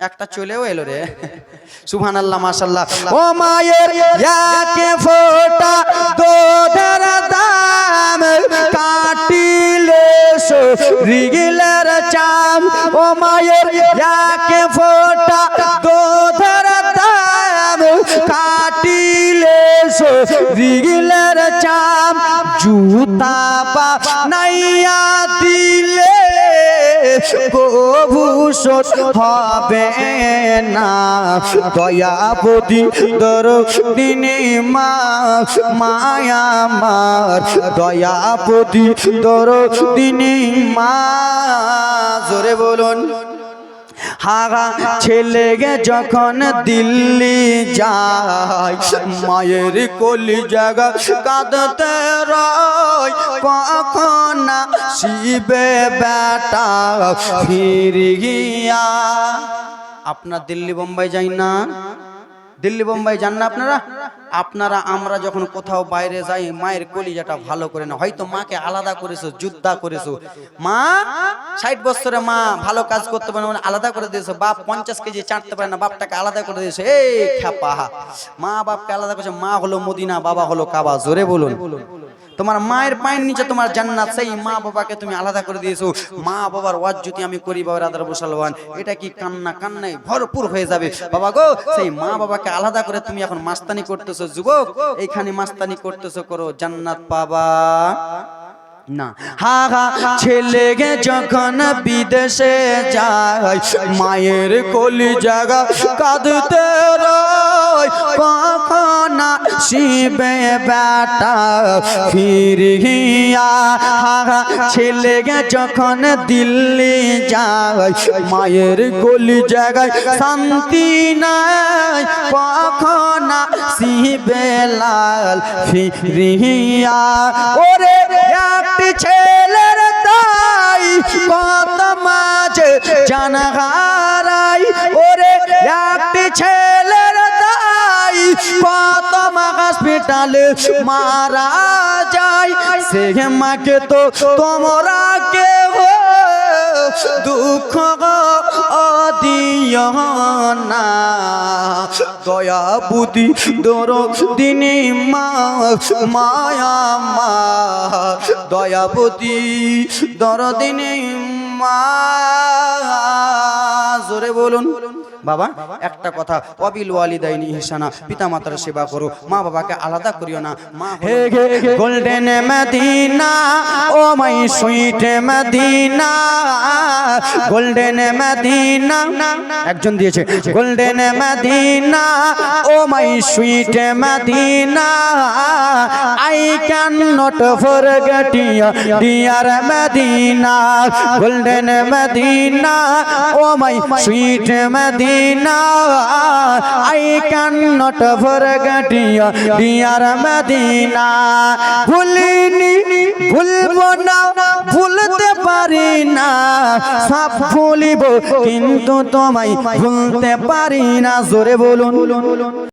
একটা চলেও এলো রে। সুবহান আল্লাহ মাশাল্লাহ ও মায়ের ইয়াকে ফোটা দোধর দাম কাটিলে রিগিলের চাম। ও মায়ের ইয়াকে ফোটা দোধর দাম কাটিলে রিগিলের চাম। জুতা বা নাইয়া দিলে কভূষণ হবে না। দয়াবতী দর দিনে মা মায়ামার দয়াবতী দর দিনে মা, জোরে বলুন। হাগা ছেলে গে যখন দিল্লি যায়, মায়ের কলি জায়গা কাঁদতে রয়। কখন শিবে বেটা? ফিরিয়া আপনার দিল্লি বোম্বাই যাই না? দিল্লি বোম্বাই যান না আপনারা? আপনারা আমরা যখন কোথাও বাইরে যাই মায়ের কলিজাটা ভালো করে না হয়তো মাকে আলাদা করেছ যুদ্ধা করেছ। মা ষাট বছরে মা ভালো কাজ করতে পারে না, মানে আলাদা করে দিয়েছ। বাপ পঞ্চাশ কেজি চাটতে পারে না বাপটাকে আলাদা করে দিয়েছ। এই খ্যাপা। মা বাপকে আলাদা করেছে মা হলো মদিনা বাবা হলো কাবা। জোরে বলুন। তোমার মায়ের পায়ের নিচে তোমার জান্নাত সেই মা বাবাকে তুমি আলাদা করে দিয়েছ। মা বাবার ওয়াজ যদি আমি করি বাবার আদার মুসলমান এটা কি কান্না কান্নায় ভরপুর হয়ে যাবে? বাবা গো সেই মা বাবাকে আলাদা করে তুমি এখন মাস্তানি করতেছো। যুবক এইখানে মাস্তানি করতেছো করো জান্নাত পাবা। না। হা হা ছেলে গে যখন বিদেশে যায় মায়ের কলি জায়গা কাঁদতে রয়। কখন শিবে বেটা? ফিরিয়া ছেলে গে যখন দিল্লি যায়, মায়ের গলি জায়গায় শান্তি নাই, কখন শিবে লাল ফিরিয়া? ওরে একটি ছেলের তাই কত মাঝে জানহারাই ওরে একটি ছেলের তাই কত মা হসপিটালে মারা যায়। সে মাকে তো তোমরা কে দুঃখ অদিয় না। দয়া বুদ্ধি দর দিনী মা, মায়া মা। দয়া বুদ্ধি দর দিনী মা। জোরে বলুন। বাবা একটা কথা অবিল ওয়ালিদাইনি হিসানা পিতা মাতার সেবা করো মা বাবাকে আলাদা করিও না। মা হে golden Madina. My sweet Madina golden Madina. একজন দিয়েছে golden Madina, oh my sweet Madina. I can not forget dear Madina golden Madina, oh my sweet Madina. I can not forget dear Madina. ভুলিনি, ভুলবো না ভুলতে পারি না। সব ভুলিব কিন্তু তোমায় ভুলতে পারি না। জোরে বলুন।